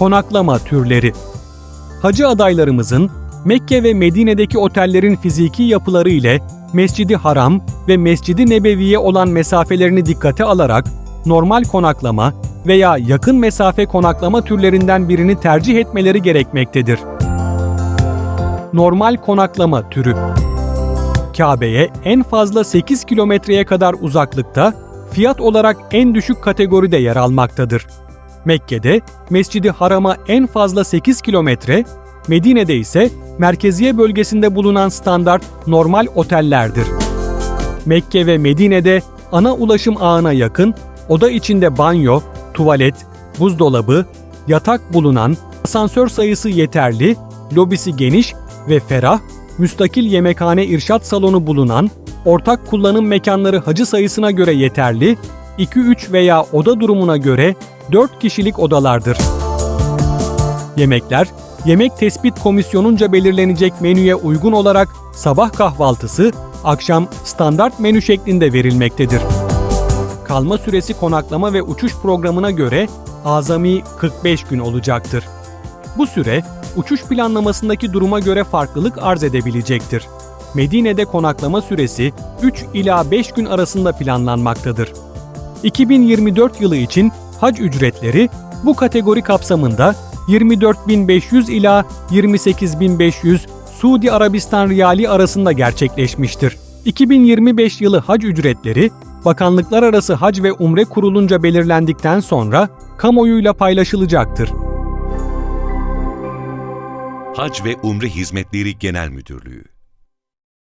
Konaklama türleri Hacı adaylarımızın Mekke ve Medine'deki otellerin fiziki yapıları ile Mescidi Haram ve Mescidi Nebevi'ye olan mesafelerini dikkate alarak normal konaklama veya yakın mesafe konaklama türlerinden birini tercih etmeleri gerekmektedir. Normal konaklama türü Kabe'ye en fazla 8 kilometreye kadar uzaklıkta, fiyat olarak en düşük kategoride yer almaktadır. Mekke'de Mescidi Haram'a en fazla 8 kilometre, Medine'de ise merkeziye bölgesinde bulunan standart normal otellerdir. Mekke ve Medine'de ana ulaşım ağına yakın, oda içinde banyo, tuvalet, buzdolabı, yatak bulunan, asansör sayısı yeterli, lobisi geniş ve ferah, müstakil yemekhane irşat salonu bulunan, ortak kullanım mekanları hacı sayısına göre yeterli, 2-3 veya oda durumuna göre 4 kişilik odalardır. Yemekler, yemek tespit komisyonunca belirlenecek menüye uygun olarak sabah kahvaltısı, akşam standart menü şeklinde verilmektedir. Kalma süresi konaklama ve uçuş programına göre azami 45 gün olacaktır. Bu süre uçuş planlamasındaki duruma göre farklılık arz edebilecektir. Medine'de konaklama süresi 3 ila 5 gün arasında planlanmaktadır. 2024 yılı için hac ücretleri bu kategori kapsamında 24.500 ila 28.500 Suudi Arabistan riyali arasında gerçekleşmiştir. 2025 yılı hac ücretleri Bakanlıklar Arası Hac ve Umre Kurulunca belirlendikten sonra kamuoyuyla paylaşılacaktır. Hac ve Umre Hizmetleri Genel Müdürlüğü